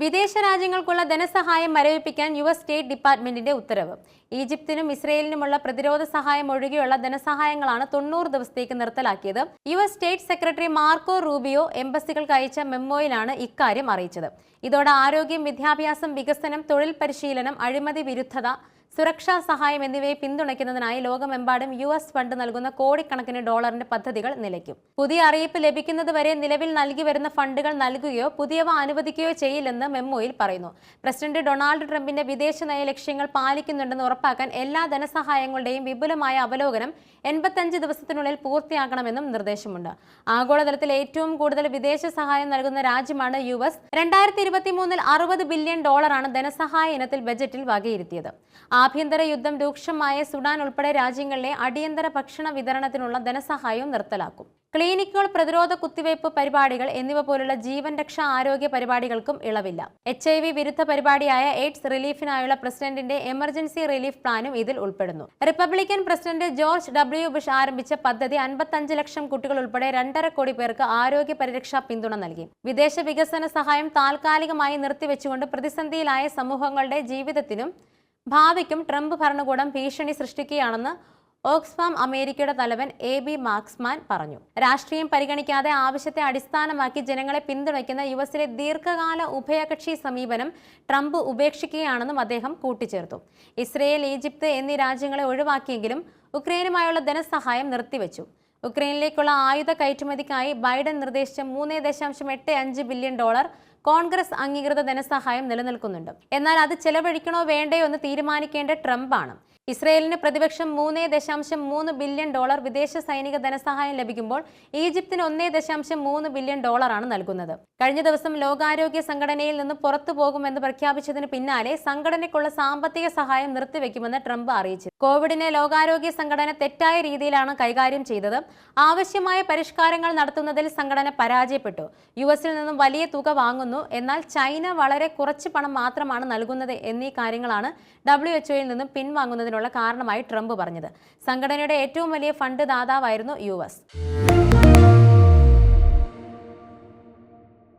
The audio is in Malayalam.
വിദേശ രാജ്യങ്ങൾക്കുള്ള ധനസഹായം മരവിപ്പിക്കാൻ യു എസ് സ്റ്റേറ്റ് ഡിപ്പാർട്ട്മെന്റിന്റെ ഉത്തരവ്. ഈജിപ്തിനും ഇസ്രയേലിനുമുള്ള പ്രതിരോധ സഹായം ഒഴികെയുള്ള ധനസഹായങ്ങളാണ് തൊണ്ണൂറ് ദിവസത്തേക്ക് നിർത്തലാക്കിയത്. U S state secretary Marco Rubio എംബസികൾക്ക് അയച്ച മെമ്മോയിലാണ് ഇക്കാര്യം അറിയിച്ചത്. ഇതോടെ ആരോഗ്യം വിദ്യാഭ്യാസം വികസനം തൊഴിൽ പരിശീലനം അഴിമതി വിരുദ്ധത സുരക്ഷാ സഹായം എന്നിവയെ പിന്തുണയ്ക്കുന്നതിനായി ലോകമെമ്പാടും യു എസ് ഫണ്ട് നൽകുന്ന കോടിക്കണക്കിന് ഡോളറിന്റെ പദ്ധതികൾ നിലയ്ക്കും. പുതിയ അറിയിപ്പ് ലഭിക്കുന്നതുവരെ നിലവിൽ നൽകി വരുന്ന ഫണ്ടുകൾ നൽകുകയോ പുതിയവ അനുവദിക്കുകയോ ചെയ്യില്ലെന്ന് മെമ്മോയിൽ പറയുന്നു. പ്രസിഡന്റ് ഡൊണാൾഡ് ട്രംപിന്റെ വിദേശ നയ ലക്ഷ്യങ്ങൾ പാലിക്കുന്നുണ്ടെന്ന് ഉറപ്പാക്കാൻ എല്ലാ ധനസഹായങ്ങളുടെയും വിപുലമായ അവലോകനം എൺപത്തഞ്ച് ദിവസത്തിനുള്ളിൽ പൂർത്തിയാക്കണമെന്നും നിർദ്ദേശമുണ്ട്. ആഗോളതലത്തിൽ ഏറ്റവും കൂടുതൽ വിദേശ സഹായം നൽകുന്ന രാജ്യമാണ് യു എസ്. രണ്ടായിരത്തി ഇരുപത്തി മൂന്നിൽ അറുപത് ബില്യൺ ഡോളറാണ് ധനസഹായ ഇനത്തിൽ ബജറ്റിൽ വകയിരുത്തിയത്. ആഭ്യന്തര യുദ്ധം രൂക്ഷമായ സുഡാൻ ഉൾപ്പെടെ രാജ്യങ്ങളിലെ അടിയന്തര ഭക്ഷണ വിതരണത്തിനുള്ള ധനസഹായവും നിർത്തലാക്കും. ക്ലിനിക്കുകൾ പ്രതിരോധ കുത്തിവയ്പ് പരിപാടികൾ എന്നിവ പോലുള്ള ജീവൻ രക്ഷാ ആരോഗ്യ പരിപാടികൾക്കും ഇളവില്ല. എച്ച് ഐ വി വിരുദ്ധ പരിപാടിയായ എയ്ഡ്സ് റിലീഫിനായുള്ള പ്രസിഡന്റിന്റെ എമർജൻസി റിലീഫ് പ്ലാനും ഇതിൽ ഉൾപ്പെടുന്നു. Republican president George W Bush ആരംഭിച്ച പദ്ധതി അൻപത്തഞ്ച് ലക്ഷം കുട്ടികൾ ഉൾപ്പെടെ രണ്ടര കോടി പേർക്ക് ആരോഗ്യ പരിരക്ഷാ പിന്തുണ നൽകി. വിദേശ വികസന സഹായം താൽക്കാലികമായി നിർത്തിവെച്ചുകൊണ്ട് പ്രതിസന്ധിയിലായ സമൂഹങ്ങളുടെ ജീവിതത്തിനും ഭാവിക്കും ട്രംപ് ഭരണകൂടം ഭീഷണി സൃഷ്ടിക്കുകയാണെന്ന് ഓക്സ്ഫാം അമേരിക്കയുടെ തലവൻ എ ബി മാർക്സ്മാൻ പറഞ്ഞു. രാഷ്ട്രീയം പരിഗണിക്കാതെ ആവശ്യത്തെ അടിസ്ഥാനമാക്കി ജനങ്ങളെ പിന്തുണയ്ക്കുന്ന യു എസിലെ ദീർഘകാല ഉഭയകക്ഷി സമീപനം ട്രംപ് ഉപേക്ഷിക്കുകയാണെന്നും അദ്ദേഹം കൂട്ടിച്ചേർത്തു. ഇസ്രയേൽ ഈജിപ്ത് എന്നീ രാജ്യങ്ങളെ ഒഴിവാക്കിയെങ്കിലും ഉക്രൈനുമായുള്ള ധനസഹായം നിർത്തിവെച്ചു. ഉക്രൈനിലേക്കുള്ള ആയുധ കയറ്റുമതിക്കായി ബൈഡൻ നിർദ്ദേശിച്ച മൂന്ന് ദശാംശം എട്ട് അഞ്ച് ബില്യൺ ഡോളർ കോൺഗ്രസ് അംഗീകൃത ധനസഹായം നിലനിൽക്കുന്നുണ്ട്. എന്നാൽ അത് ചെലവഴിക്കണോ വേണ്ടയോ എന്ന് തീരുമാനിക്കേണ്ട ട്രംപാണ്. ഇസ്രയേലിന് പ്രതിപക്ഷം മൂന്ന് ദശാംശം മൂന്ന് ബില്യൺ ഡോളർ വിദേശ സൈനിക ധനസഹായം ലഭിക്കുമ്പോൾ ഈജിപ്തിന് ഒന്നേ ദശാംശം മൂന്ന് ബില്യൺ ഡോളറാണ് നൽകുന്നത്. കഴിഞ്ഞ ദിവസം ലോകാരോഗ്യ സംഘടനയിൽ നിന്ന് പുറത്തു പോകുമെന്ന് പ്രഖ്യാപിച്ചതിന് പിന്നാലെ സംഘടനയ്ക്കുള്ള സാമ്പത്തിക സഹായം നിർത്തിവെക്കുമെന്ന് ട്രംപ് അറിയിച്ചു. കോവിഡിനെ ലോകാരോഗ്യ സംഘടന തെറ്റായ രീതിയിലാണ് കൈകാര്യം ചെയ്തത്. ആവശ്യമായ പരിഷ്കാരങ്ങൾ നടത്തുന്നതിൽ സംഘടന പരാജയപ്പെട്ടു. യു എസിൽ നിന്നും വലിയ തുക വാങ്ങുന്നു. എന്നാൽ ചൈന വളരെ കുറച്ച് പണം മാത്രമാണ് നൽകുന്നത് എന്നീ കാര്യങ്ങളാണ് ഡബ്ല്യു എച്ച്ഒയിൽ നിന്നും പിൻവാങ്ങുന്നതിനുള്ള എന്നതിനുള്ള കാരണമായി ട്രംപ് പറഞ്ഞത്. സംഘടനയുടെ ഏറ്റവും വലിയ ഫണ്ട് ദാതാവായിരുന്നു യു